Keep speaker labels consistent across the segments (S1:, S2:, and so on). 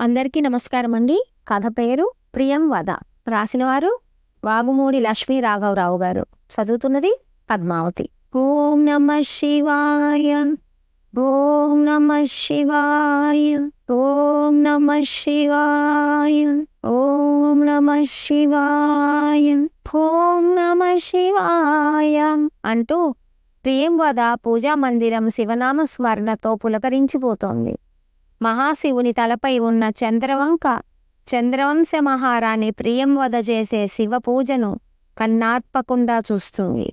S1: అందరికీ నమస్కారం అండి కథ పేరు ప్రియం వద. రాసినవారు వాగుమూడి లక్ష్మీ రాఘవరావు గారు. చదువుతున్నది పద్మావతి. ఓం నమ శివాయ. ఓం నమ శివాయ. ఓం నమ శివాయ. ఓం నమ శివాయ. ఓం నమ శివాయ అంటూ ప్రియం వద పూజా మందిరం శివనామ స్మరణతో పులకరించిపోతోంది. మహాశివుని తలపై ఉన్న చంద్రవంక చంద్రవంశ మహారాణి ప్రియం చేసే శివ పూజను కన్నార్పకుండా చూస్తుంది.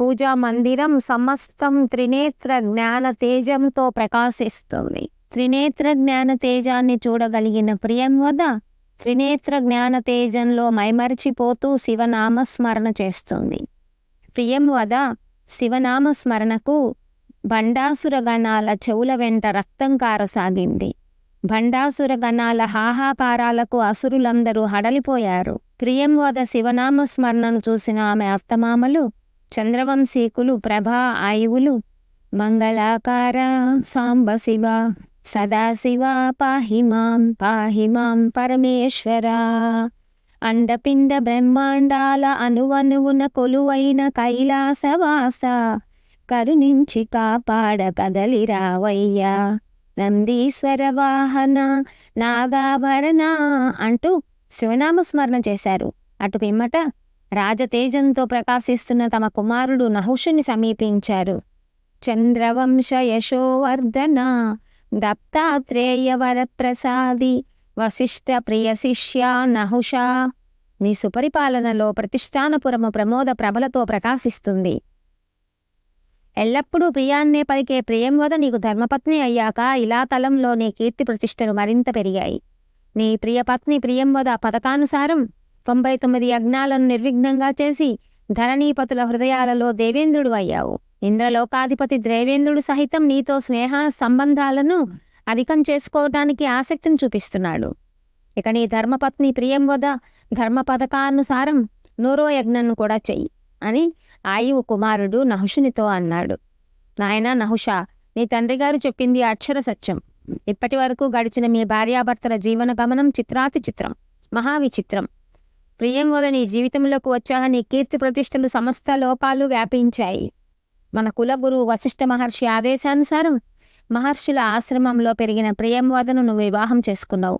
S1: పూజా మందిరం సమస్తం త్రినేత్ర జ్ఞాన తేజంతో ప్రకాశిస్తుంది. త్రినేత్ర జ్ఞాన తేజాన్ని చూడగలిగిన ప్రియం వద త్రినేత్ర జ్ఞాన తేజంలో మైమరిచిపోతూ శివనామస్మరణ చేస్తుంది. ప్రియం వద భండాసురగణాల భండాసుర గణాల చెవుల వెంట రక్తం కారసాగింది. భండాసుర గణాల హాహాకారాలకు అసురులందరూ హడలిపోయారు. ప్రియంవద శివనామ స్మరణను చూసిన ఆమె అత్తమామలు చంద్రవంశీకులు ప్రభా ఆయువులు మంగళాకార సాంబ శివ సదాశివ పాహి మాం పాహి మాం పరమేశ్వర. అండపిండ బ్రహ్మాండాల అనువనువున కొలువైన కైలాసవాస. కరుణించి కాపాడ కదలి రావయ్యా నందీశ్వర వాహన నాగాభరణ అంటూ శివనామ స్మరణ చేశారు. అటు పిమ్మట రాజతేజంతో ప్రకాశిస్తున్న తమ కుమారుడు నహుషుని సమీపించారు. చంద్రవంశ యశోవర్ధన దత్తాత్రేయ వరప్రసాది వశిష్ఠ ప్రియ శిష్య నహుష నీ సుపరిపాలనలో ప్రతిష్టానపురము ప్రమోద ప్రభలతో ప్రకాశిస్తుంది. ఎల్లప్పుడూ ప్రియాన్నే పలికే ప్రియం వద నీకు ధర్మపత్ని అయ్యాక ఇలా తలంలో నీ కీర్తి ప్రతిష్టలు మరింత పెరిగాయి. నీ ప్రియపత్ని ప్రియం వద పథకానుసారం తొంభై తొమ్మిది యజ్ఞాలను నిర్విఘ్నంగా చేసి ధరణీపతుల హృదయాలలో దేవేంద్రుడు అయ్యావు. ఇంద్రలోకాధిపతి దేవేంద్రుడు సహితం నీతో స్నేహ సంబంధాలను అధికం చేసుకోవటానికి ఆసక్తిని చూపిస్తున్నాడు. ఇక నీ ధర్మపత్ని ప్రియం వద ధర్మ పథకానుసారం నూరో యజ్ఞను కూడా చెయ్యి అని ఆయువు కుమారుడు నహుషునితో అన్నాడు. నాయనా నహుష నీ తండ్రి గారు చెప్పింది అక్షర సత్యం. ఇప్పటి వరకు గడిచిన మీ భార్యాభర్తల జీవన గమనం చిత్రాతి చిత్రం మహావిచిత్రం. ప్రియం వద నీ జీవితంలోకి వచ్చాక నీ కీర్తి ప్రతిష్టలు సమస్త లోకాలు వ్యాపించాయి. మన కులగురువు వశిష్ఠ మహర్షి ఆదేశానుసారం మహర్షుల ఆశ్రమంలో పెరిగిన ప్రియంవదను నువ్వు వివాహం చేసుకున్నావు.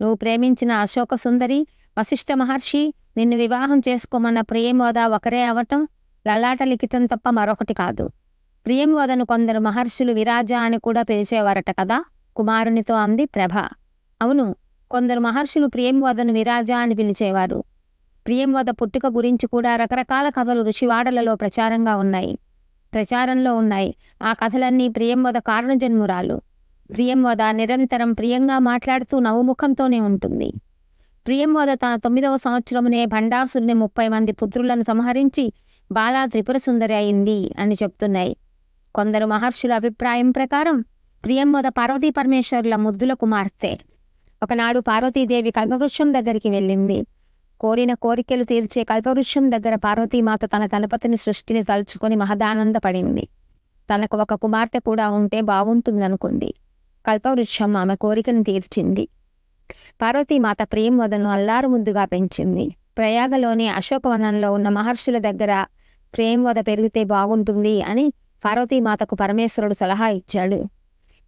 S1: నువ్వు ప్రేమించిన అశోక సుందరి వశిష్ఠ మహర్షి నిన్ను వివాహం చేసుకోమన్న ప్రియంవద ఒకరే అవటం లలాట లిఖితం తప్ప మరొకటి కాదు. ప్రియంవదను కొందరు మహర్షులు విరాజ అని కూడా పిలిచేవారట కదా? కుమారునితో అంది ప్రభ. అవును కొందరు మహర్షులు ప్రియంవదను విరాజ అని పిలిచేవారు. ప్రియంవద పుట్టుక గురించి కూడా రకరకాల కథలు ఋషివాడలలో ప్రచారంగా ఉన్నాయి. ప్రచారంలో ఉన్నాయి. ఆ కథలన్నీ ప్రియంవద కారణజన్మురాలు. ప్రియంవద నిరంతరం ప్రియంగా మాట్లాడుతూ నవ్వుముఖంతోనే ఉంటుంది. ప్రియంవద తన తొమ్మిదవ సంవత్సరమునే భండాసురుని ముప్పై మంది పుత్రులను సంహరించి బాలా త్రిపుర సుందరి అయింది అని చెప్తున్నాయి. కొందరు మహర్షుల అభిప్రాయం ప్రకారం ప్రియంవద పార్వతీ పరమేశ్వరుల ముద్దుల కుమార్తె. ఒకనాడు పార్వతీదేవి కల్పవృక్షం దగ్గరికి వెళ్ళింది. కోరిన కోరికలు తీర్చే కల్పవృక్షం దగ్గర పార్వతీమాత తన గణపతిని సృష్టిని తలుచుకొని మహదానందపడింది. తనకు ఒక కుమార్తె కూడా ఉంటే బాగుంటుందనుకుంది కల్పవృక్షం ఆమె కోరికను తీర్చింది. పార్వతీమాత ప్రియంవదను అల్లారు ముద్దుగా పెంచింది. ప్రయాగలోని అశోకవనంలో ఉన్న మహర్షుల దగ్గర ప్రేమవద పెరిగితే బాగుంటుంది అని పార్వతీమాతకు పరమేశ్వరుడు సలహా ఇచ్చాడు.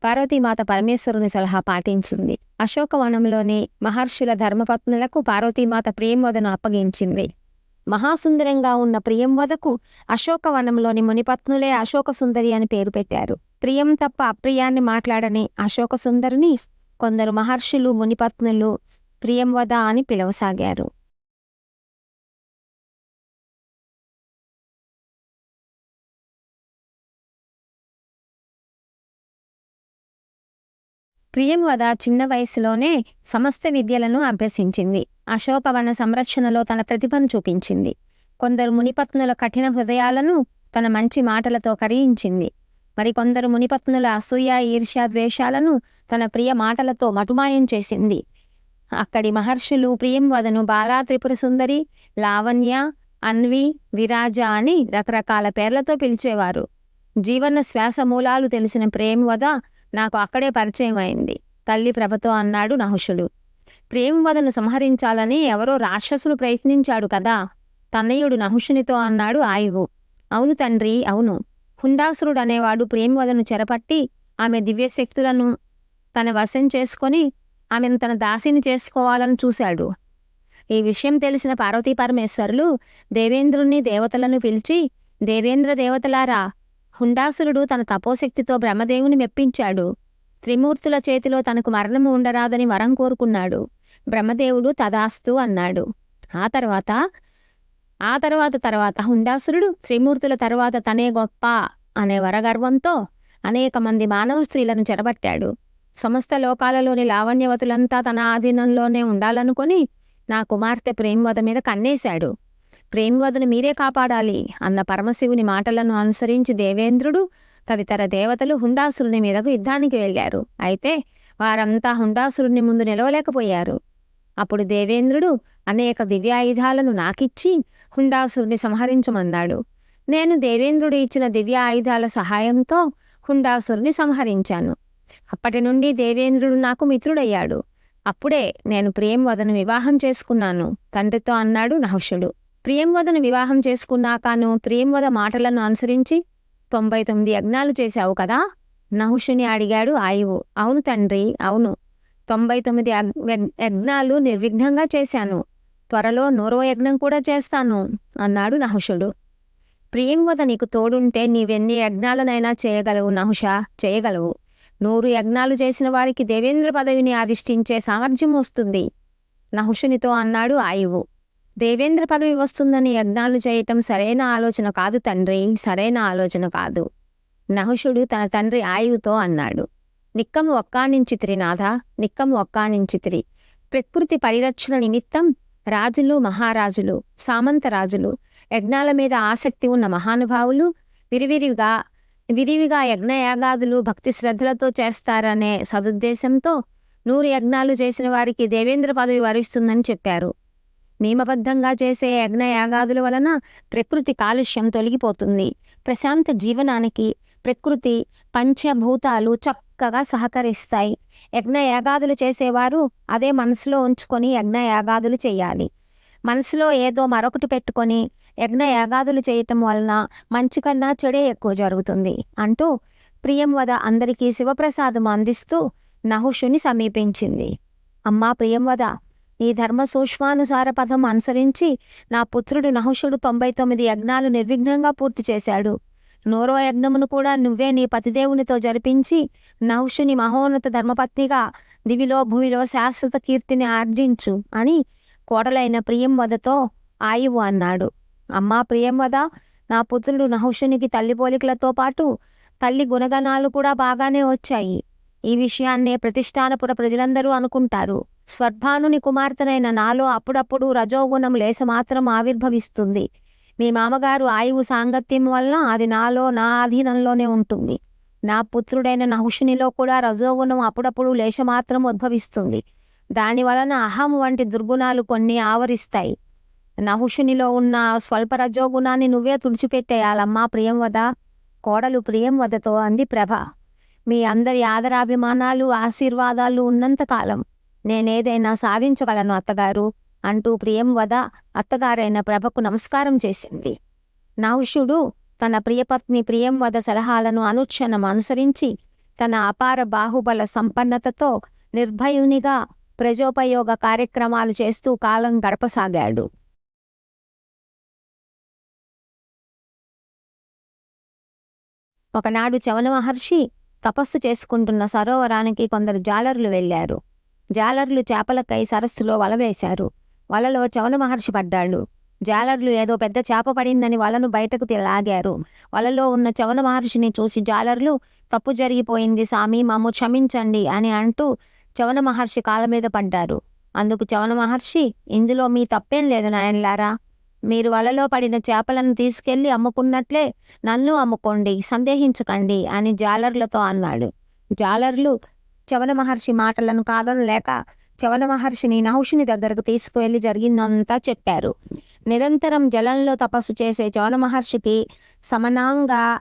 S1: పార్వతీమాత పరమేశ్వరుని సలహా పాటించింది. అశోకవనంలోని మహర్షుల ధర్మపత్నులకు పార్వతీమాత ప్రేమవదను అప్పగించింది. మహాసుందరంగా ఉన్న ప్రియంవదకు అశోకవనంలోని మునిపత్నులే అశోక సుందరి అని పేరు పెట్టారు. ప్రియం తప్ప అప్రియాన్ని మాట్లాడని అశోక సుందరిని కొందరు మహర్షులు మునిపత్నులు ప్రియంవద అని పిలవసాగారు. ప్రియంవద చిన్న వయసులోనే సమస్త విద్యలను అభ్యసించింది. అశోకవన సంరక్షణలో తన ప్రతిభను చూపించింది. కొందరు మునిపత్నుల కఠిన హృదయాలను తన మంచి మాటలతో కరియించింది. మరికొందరు మునిపత్నుల అసూయ ఈర్ష్య ద్వేషాలను తన ప్రియ మాటలతో మటుమాయం చేసింది. అక్కడి మహర్షులు ప్రియంవదను బాలా త్రిపుర సుందరి లావణ్య అన్వి విరాజ అని రకరకాల పేర్లతో పిలిచేవారు. జీవన శ్వాస మూలాలు తెలిసిన ప్రేమవద నాకు అక్కడే పరిచయం అయింది. తల్లి ప్రభతో అన్నాడు నహుషుడు ప్రేమవదను సంహరించాలని ఎవరో రాక్షసులు ప్రయత్నించాడు కదా? తన్నయుడు నహుషునితో అన్నాడు ఆయువు. అవును తండ్రి అవును. హుండాసురుడు అనేవాడు ప్రేమవదను చెరపట్టి ఆమె దివ్యశక్తులను తన వశం చేసుకొని ఆమెను తన దాసిని చేసుకోవాలని చూశాడు. ఈ విషయం తెలిసిన పార్వతీ పరమేశ్వరులు దేవేంద్రుణ్ణి దేవతలను పిలిచి దేవేంద్ర దేవతలారా హుండాసురుడు తన తపోశక్తితో బ్రహ్మదేవుని మెప్పించాడు. త్రిమూర్తుల చేతిలో తనకు మరణము ఉండరాదని వరం కోరుకున్నాడు. బ్రహ్మదేవుడు తదాస్తు అన్నాడు. ఆ తర్వాత ఆ తర్వాత తర్వాత హుండాసురుడు త్రిమూర్తుల తర్వాత తనే గొప్ప అనే వరగర్వంతో అనేక మంది మానవ స్త్రీలను చెరబట్టాడు. సమస్త లోకాలలోని లావణ్యవతులంతా తన ఆధీనంలోనే ఉండాలనుకొని నా కుమార్తె ప్రేమవత మీద కన్నేశాడు. ప్రేమవదను మీరే కాపాడాలి అన్న పరమశివుని మాటలను అనుసరించి దేవేంద్రుడు తదితర దేవతలు హుండాసురుని మీదకు యుద్ధానికి వెళ్ళారు. అయితే వారంతా హుండాసురుని ముందు నిలవలేకపోయారు. అప్పుడు దేవేంద్రుడు అనేక దివ్యాయుధాలను నాకిచ్చి హుండాసురుని సంహరించమన్నాడు. నేను దేవేంద్రుడు ఇచ్చిన దివ్య ఆయుధాల సహాయంతో హుండాసురుని సంహరించాను. అప్పటి నుండి దేవేంద్రుడు నాకు మిత్రుడయ్యాడు. అప్పుడే నేను ప్రియంవదను వివాహం చేసుకున్నాను. తండ్రితో అన్నాడు నహుషుడు. ప్రియంవదను వివాహం చేసుకున్నాకను ప్రియంవద మాటలను అనుసరించి తొంభై తొమ్మిది యజ్ఞాలు చేశావు కదా? నహుషుని అడిగాడు ఆయువు. అవును తండ్రి అవును. తొంభై తొమ్మిది యజ్ఞాలు నిర్విఘ్నంగా చేశాను. త్వరలో నూరో యజ్ఞం కూడా చేస్తాను అన్నాడు నహుషుడు. ప్రియంవద నీకు తోడుంటే నీవెన్ని యజ్ఞాలనైనా చేయగలవు నహుష చేయగలవు. నూరు యజ్ఞాలు చేసిన వారికి దేవేంద్ర పదవిని అధిష్ఠించే సామర్థ్యం వస్తుంది నహుషునితో అన్నాడు ఆయువు. దేవేంద్ర పదవి వస్తుందని యజ్ఞాలు చేయటం సరైన ఆలోచన కాదు తండ్రి సరైన ఆలోచన కాదు. నహుషుడు తన తండ్రి ఆయువుతో అన్నాడు. నిక్కము ఒక్కానించితిరి నాథ నిక్కము ఒక్కానించితిరి ప్రకృతి పరిరక్షణ నిమిత్తం రాజులు మహారాజులు సామంతరాజులు యజ్ఞాల మీద ఆసక్తి ఉన్న మహానుభావులు విరివిరిగా విరివిగా యజ్ఞయాగాదులు భక్తి శ్రద్ధలతో చేస్తారనే సదుద్దేశంతో నూరు యజ్ఞాలు చేసిన వారికి దేవేంద్ర పదవి వరిస్తుందని చెప్పారు. నియమబద్ధంగా చేసే యజ్ఞయాగాదుల వలన ప్రకృతి కాలుష్యం తొలగిపోతుంది. ప్రశాంత జీవనానికి ప్రకృతి పంచభూతాలు చక్కగా సహకరిస్తాయి. యజ్ఞయాగాదులు చేసేవారు అదే మనసులో ఉంచుకొని యజ్ఞయాగాదులు చేయాలి. మనసులో ఏదో మరొకటి పెట్టుకొని యజ్ఞయాగాదులు చేయటం వలన మంచి కన్నా చెడే ఎక్కువ జరుగుతుంది అంటూ ప్రియంవద అందరికీ శివప్రసాదం అందిస్తూ నహుషుని సమీపించింది. అమ్మా ప్రియంవద! ఈ ధర్మ సూక్ష్మానుసార పదం అనుసరించి నా పుత్రుడు నహుషుడు తొంభై తొమ్మిది యజ్ఞాలు నిర్విఘ్నంగా పూర్తి చేశాడు. నూరో యజ్ఞమును కూడా నువ్వే నీ పతిదేవునితో జరిపించి నహుషుని మహోన్నత ధర్మపత్నిగా దివిలో భూమిలో శాశ్వత కీర్తిని ఆర్జించు అని కోడలైన ప్రియంవదతో ఆయువు అన్నాడు. అమ్మా ప్రియంవద నా పుత్రుడు నహుషునికి తల్లి పోలికలతో పాటు తల్లి గుణగణాలు కూడా బాగానే వచ్చాయి. ఈ విషయాన్నే ప్రతిష్టానపుర ప్రజలందరూ అనుకుంటారు. స్వర్భానుని కుమార్తెనైన నాలో అప్పుడప్పుడు రజోగుణం లేసమాత్రం ఆవిర్భవిస్తుంది. మీ మామగారు ఆయువు సాంగత్యం వలన అది నాలో నా ఆధీనంలోనే ఉంటుంది. నా పుత్రుడైన నహుషునిలో కూడా రజోగుణం అప్పుడప్పుడు లేశమాత్రం ఉద్భవిస్తుంది. దాని వలన అహం వంటి దుర్గుణాలు కొన్ని ఆవరిస్తాయి. నహుషునిలో ఉన్న స్వల్ప రజోగుణాన్ని నువ్వే తుడిచిపెట్టేయాలమ్మా ప్రియంవద కోడలు ప్రియంవదతో అంది ప్రభ. మీ అందరి ఆదరాభిమానాలు ఆశీర్వాదాలు ఉన్నంతకాలం నేనేదైనా సాధించగలను అత్తగారు అంటూ ప్రియంవద అత్తగారైన ప్రభకు నమస్కారం చేసింది. నహుషుడు తన ప్రియపత్ని ప్రియంవద సలహాలను అనుక్షణం అనుసరించి తన అపార బాహుబల సంపన్నతతో నిర్భయునిగా ప్రజోపయోగ కార్యక్రమాలు చేస్తూ కాలం గడపసాగాడు. ఒకనాడు చవన మహర్షి తపస్సు చేసుకుంటున్న సరోవరానికి కొందరు జాలర్లు వెళ్ళారు. జాలర్లు చేపలకై సరస్సులో వల వేశారు. వలలో చవన మహర్షి పడ్డాడు జాలర్లు ఏదో పెద్ద చేప పడిందని వలను బయటకు లాగారు. వలలో ఉన్న చవన మహర్షిని చూసి జాలర్లు తప్పు జరిగిపోయింది సామి మమ్ము క్షమించండి అని అంటూ చవన మహర్షి కాళ్ళ మీద పడ్డారు. అందుకు చవన మహర్షి ఇందులో మీ తప్పేం లేదు నాయనలారా. మీరు వలలో పడిన చేపలను తీసుకెళ్ళి అమ్ముకున్నట్లే నన్ను అమ్ముకోండి సందేహించకండి అని జాలర్లతో అన్నాడు. జాలర్లు చవన మహర్షి మాటలను కాదనలేక చవన మహర్షిని నహుషుని దగ్గరకు తీసుకువెళ్ళి జరిగిందంతా చెప్పారు. నిరంతరం జలంలో తపస్సు చేసే చవన మహర్షికి సమానంగా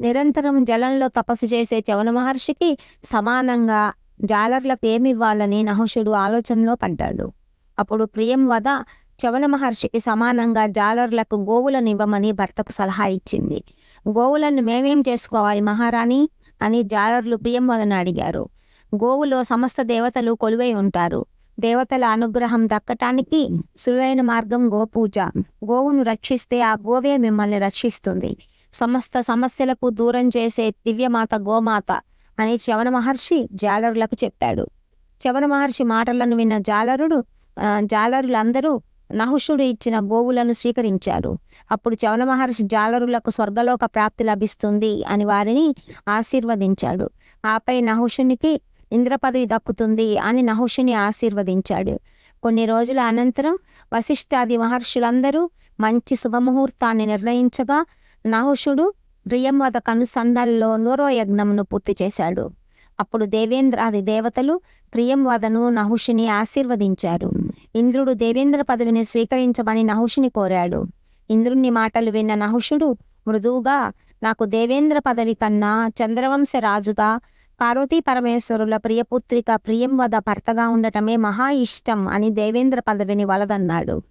S1: నిరంతరం జలంలో తపస్సు చేసే చవన మహర్షికి సమానంగా జాలర్లకు ఏమివ్వాలని నహుషుడు ఆలోచనలో పడ్డాడు. అప్పుడు ప్రియం వద చవన మహర్షికి సమానంగా జాలర్లకు గోవులను ఇవ్వమని భర్తకు సలహా ఇచ్చింది. గోవులను మేమేం చేసుకోవాలి మహారాణి? అని జాలర్లు ప్రియం వదన అడిగారు. గోవులో సమస్త దేవతలు కొలువై ఉంటారు. దేవతల అనుగ్రహం దక్కటానికి సులువైన మార్గం గోపూజ. గోవును రక్షిస్తే ఆ గోవే మిమ్మల్ని రక్షిస్తుంది. సమస్త సమస్యలకు దూరం చేసే దివ్యమాత గోమాత అని చవన మహర్షి జాలరులకు చెప్పాడు. చవన మహర్షి మాటలను విన్న జాలరుడు జాలరులందరూ నహుషుడు ఇచ్చిన గోవులను స్వీకరించారు. అప్పుడు చవన మహర్షి జాలరులకు స్వర్గలోక ప్రాప్తి లభిస్తుంది అని వారిని ఆశీర్వదించాడు. ఆపై నహుషునికి ఇంద్ర పదవి దక్కుతుంది అని నహుషుని ఆశీర్వదించాడు. కొన్ని రోజుల అనంతరం వశిష్ఠాది మహర్షులందరూ మంచి శుభముహూర్తాన్ని నిర్ణయించగా నహుషుడు ప్రియంవద కనుసందాల్లో నూరో యజ్ఞమును పూర్తి చేశాడు. అప్పుడు దేవేంద్రాది దేవతలు ప్రియంవదను నహుషుని ఆశీర్వదించారు. ఇంద్రుడు దేవేంద్ర పదవిని స్వీకరించమని నహుషుని కోరాడు. ఇంద్రుని మాటలు విన్న నహుషుడు మృదువుగా నాకు దేవేంద్ర పదవి కన్నా చంద్రవంశ రాజుగా పార్వతీ పరమేశ్వరుల ప్రియపుత్రిక ప్రియంవద భర్తగా ఉండటమే మహా ఇష్టం అని దేవేంద్ర పదవిని వలదన్నాడు.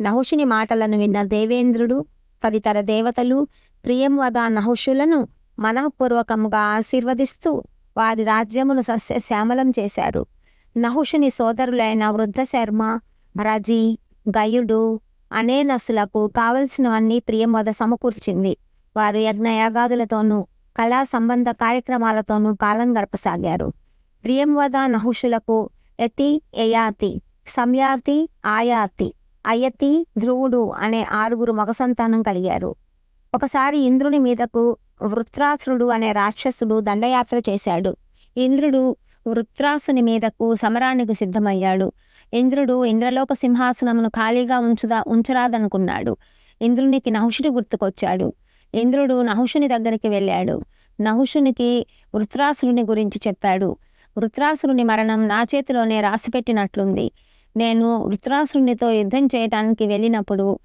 S1: నహుషుని మాటలను విన్న దేవేంద్రుడు తదితర దేవతలు ప్రియంవద నహుషులను మనఃపూర్వకముగా ఆశీర్వదిస్తూ వారి రాజ్యమును సస్యశ్యామలం చేశారు. నహుషుని సోదరులైన వృద్ధ శర్మ రజి గయుడు అనేనసులకు కావలసినవన్నీ ప్రియంవద సమకూర్చింది. వారు యజ్ఞయాగాదులతోనూ కళా సంబంధ కార్యక్రమాలతోనూ కాలం గడపసాగారు. ప్రియంవద నహుషులకు యతి యయాతి సంయాతి ఆయాతి అయతి ధ్రువుడు అనే ఆరుగురు మగ సంతానం కలిగారు. ఒకసారి ఇంద్రుని మీదకు వృత్రాసురుడు అనే రాక్షసుడు దండయాత్ర చేశాడు. ఇంద్రుడు వృత్రాసుని మీదకు సమరానికి సిద్ధమయ్యాడు. ఇంద్రుడు ఇంద్రలోక సింహాసనమును ఖాళీగా ఉంచుదా ఉంచరాదనుకున్నాడు. ఇంద్రునికి నహుషుడు గుర్తుకొచ్చాడు. ఇంద్రుడు నహుషుని దగ్గరికి వెళ్ళాడు. నహుషునికి వృత్రాసురుని గురించి చెప్పాడు. వృత్రాసురుని మరణం నా చేతిలోనే రాసిపెట్టినట్లుంది. నేను వృత్రాసురునితో యుద్ధం చేయటానికి వెళ్ళినప్పుడు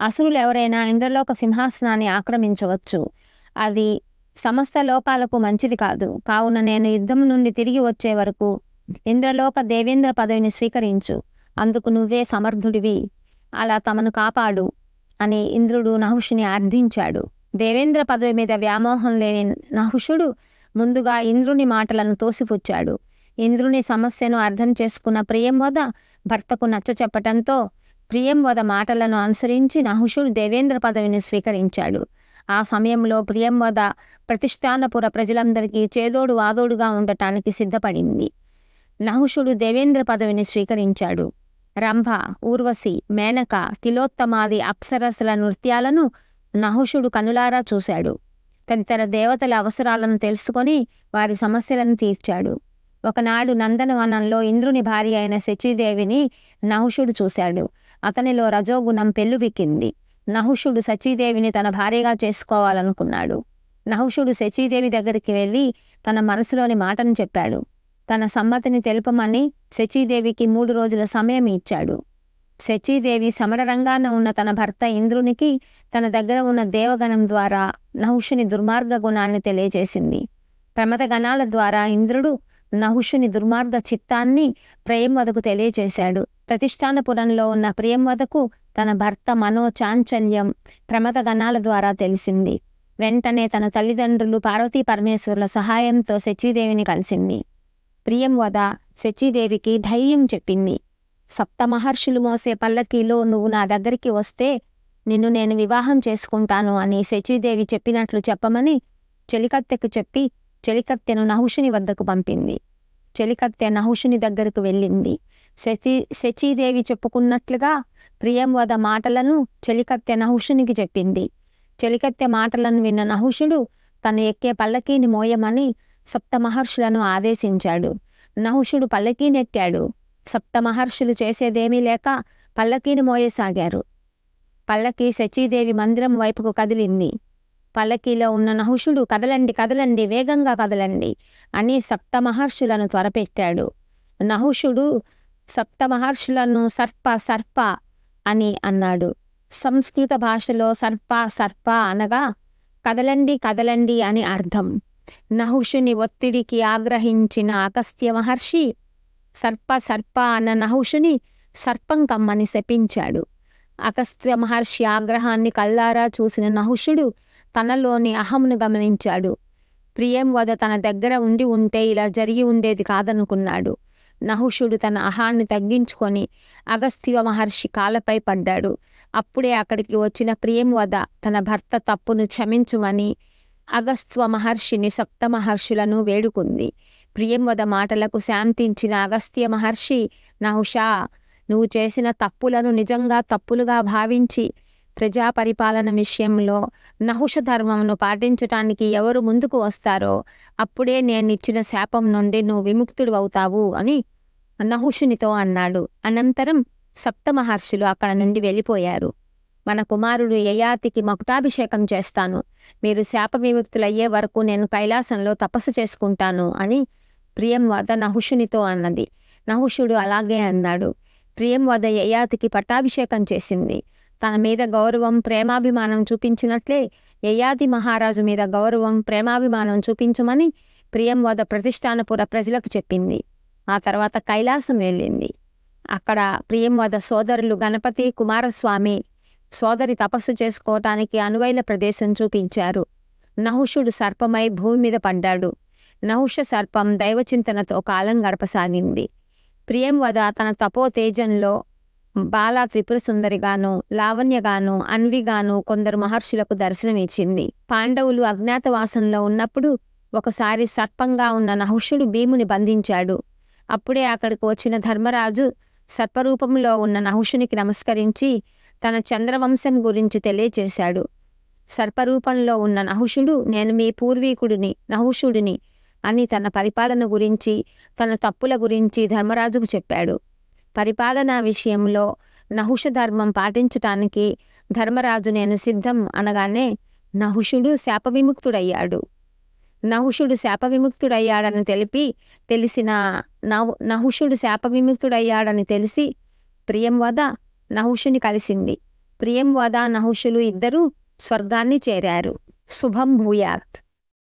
S1: అసురులు ఎవరైనా ఇంద్రలోక సింహాసనాన్ని ఆక్రమించవచ్చు. అది సమస్త లోకాలకు మంచిది కాదు. కావున నేను యుద్ధం నుండి తిరిగి వచ్చే వరకు ఇంద్రలోక దేవేంద్ర పదవిని స్వీకరించు. అందుకు నువ్వే సమర్థుడివి. అలా తమను కాపాడు అని ఇంద్రుడు నహుషుని అర్థించాడు దేవేంద్ర పదవి మీద వ్యామోహం లేని నహుషుడు ముందుగా ఇంద్రుని మాటలను తోసిపుచ్చాడు. ఇంద్రుని సమస్యను అర్థం చేసుకున్న ప్రియంవద భర్తకు నచ్చ చెప్పటంతో ప్రియంవద మాటలను అనుసరించి నహుషుడు దేవేంద్ర పదవిని స్వీకరించాడు. ఆ సమయంలో ప్రియంవద ప్రతిష్టానపుర ప్రజలందరికీ చేదోడు వాదోడుగా ఉండటానికి సిద్ధపడింది. నహుషుడు దేవేంద్ర పదవిని స్వీకరించాడు. రంభ ఊర్వశి మేనక తిలోత్తమాది అప్సరసుల నృత్యాలను నహుషుడు కనులారా చూశాడు. తదితర దేవతల అవసరాలను తెలుసుకొని వారి సమస్యలను తీర్చాడు. ఒకనాడు నందనవనంలో ఇంద్రుని భార్య అయిన శచీదేవిని నహుషుడు చూశాడు. అతనిలో రజోగుణం పెళ్ళుబిక్కింది నహుషుడు సచీదేవిని తన భార్యగా చేసుకోవాలనుకున్నాడు. నహుషుడు శచీదేవి దగ్గరికి వెళ్ళి తన మనసులోని మాటను చెప్పాడు. తన సమ్మతిని తెలుపమని శచీదేవికి మూడు రోజుల సమయం ఇచ్చాడు. శచీదేవి సమరరంగాన ఉన్న తన భర్త ఇంద్రునికి తన దగ్గర ఉన్న దేవగణం ద్వారా నహుషుని దుర్మార్గ గుణాన్ని తెలియజేసింది. ప్రమద గణాల ద్వారా ఇంద్రుడు నహుషుని దుర్మార్గ చిత్తాన్ని ప్రేమవదకు తెలియజేశాడు. ప్రతిష్టానపురంలో ఉన్న ప్రియంవదకు తన భర్త మనో చాంచల్యం ప్రమద గణాల ద్వారా తెలిసింది. వెంటనే తన తల్లిదండ్రులు పార్వతీ పరమేశ్వరుల సహాయంతో శచీదేవిని కలిసింది. ప్రియంవద శచీదేవికి ధైర్యం చెప్పింది. సప్త మహర్షులు మోసే పల్లకీలో నువ్వు నా దగ్గరికి వస్తే నిన్ను నేను వివాహం చేసుకుంటాను అని శచీదేవి చెప్పినట్లు చెప్పమని చెలికత్తెకు చెప్పి చెలికత్తెను నహుషుని వద్దకు పంపింది. చెలికత్తె నహుషుని దగ్గరకు వెళ్ళింది. శచి శచీదేవి చెప్పుకున్నట్లుగా ప్రియంవద మాటలను చెలికత్తె నహుషునికి చెప్పింది. చెలికత్తె మాటలను విన్న నహుషుడు తను ఎక్కే పల్లకీని మోయమని సప్త మహర్షులను ఆదేశించాడు. నహుషుడు పల్లకీనెక్కాడు సప్త మహర్షులు చేసేదేమీ లేక పల్లకీని మోయసాగారు. పల్లకి శచీదేవి మందిరం వైపుకు కదిలింది. పల్లకీలో ఉన్న నహుషుడు కదలండి కదలండి వేగంగా కదలండి అని సప్త మహర్షులను త్వరపెట్టాడు. నహుషుడు సప్త మహర్షులను సర్ప సర్ప అని అన్నాడు. సంస్కృత భాషలో సర్ప సర్ప అనగా కదలండి కదలండి అని అర్థం. నహుషుని ఒత్తిడికి ఆగ్రహించిన అగస్త్య మహర్షి సర్ప సర్ప అన్న నహుషుని సర్పం కమ్మని శపించాడు. అగస్త్య మహర్షి ఆగ్రహాన్ని కల్లారా చూసిన నహుషుడు తనలోని అహంను గమనించాడు. ప్రియం వద తన దగ్గర ఉండి ఉంటే ఇలా జరిగి ఉండేది కాదనుకున్నాడు. నహుషుడు తన అహాన్ని తగ్గించుకొని అగస్త్య మహర్షి కాలపై పడ్డాడు. అప్పుడే అక్కడికి వచ్చిన ప్రియం వద తన భర్త తప్పును క్షమించుమని అగస్త్వ మహర్షిని సప్త మహర్షులను వేడుకుంది. ప్రియంవద మాటలకు శాంతించిన అగస్త్య మహర్షి నహుషా నువ్వు చేసిన తప్పులను నిజంగా తప్పులుగా భావించి ప్రజా పరిపాలన విషయంలో నహుష ధర్మమును పాటించటానికి ఎవరు ముందుకు వస్తారో అప్పుడే నేనిచ్చిన శాపం నుండి నువ్వు విముక్తుడు అవుతావు అని నహుషునితో అన్నాడు. అనంతరం సప్త మహర్షులు అక్కడ నుండి వెళ్ళిపోయారు. మన కుమారుడు యయాతికి మకుటాభిషేకం చేస్తాను. మీరు శాప విముక్తులయ్యే వరకు నేను కైలాసంలో తపస్సు చేసుకుంటాను అని ప్రియంవద నహుషునితో అన్నది. నహుషుడు అలాగే అన్నాడు. ప్రియంవద యయాతికి పట్టాభిషేకం చేసింది. తన మీద గౌరవం ప్రేమాభిమానం చూపించినట్లే యయాతి మహారాజు మీద గౌరవం ప్రేమాభిమానం చూపించమని ప్రియంవద ప్రతిష్టానపుర ప్రజలకు చెప్పింది. ఆ తర్వాత కైలాసం వెళ్ళింది. అక్కడ ప్రియంవద సోదరులు గణపతి కుమారస్వామి సోదరి తపస్సు చేసుకోవటానికి అనువైన ప్రదేశం చూపించారు. నహుషుడు సర్పమై భూమి మీద పడ్డాడు. నహుష సర్పం దైవచింతనతో కాలం గడపసాగింది. ప్రియంవద తన తపో తేజంలో బాలా త్రిపుర సుందరిగాను లావణ్యగాను అన్విగాను కొందరు మహర్షులకు దర్శనమిచ్చింది. పాండవులు అజ్ఞాతవాసంలో ఉన్నప్పుడు ఒకసారి సర్పంగా ఉన్న నహుషుడు భీముని బంధించాడు. అప్పుడే అక్కడికి వచ్చిన ధర్మరాజు సర్పరూపంలో ఉన్న నహుషునికి నమస్కరించి తన చంద్రవంశం గురించి తెలియచేశాడు. సర్పరూపంలో ఉన్న నహుషుడు నేను మీ పూర్వీకుడిని నహుషుడిని అని తన పరిపాలన గురించి తన తప్పుల గురించి ధర్మరాజుకు చెప్పాడు. పరిపాలనా విషయంలో నహుష ధర్మం పాటించటానికి ధర్మరాజు నేను సిద్ధం అనగానే నహుషుడు శాప విముక్తుడయ్యాడు నహుషుడు శాప విముక్తుడయ్యాడని తెలిపి తెలిసిన నహు నహుషుడు శాప విముక్తుడయ్యాడని తెలిసి ప్రియంవద నహుషుని కలిసింది. ప్రియంవద నహుషులు ఇద్దరూ స్వర్గాన్ని చేరారు. శుభం భూయాత్.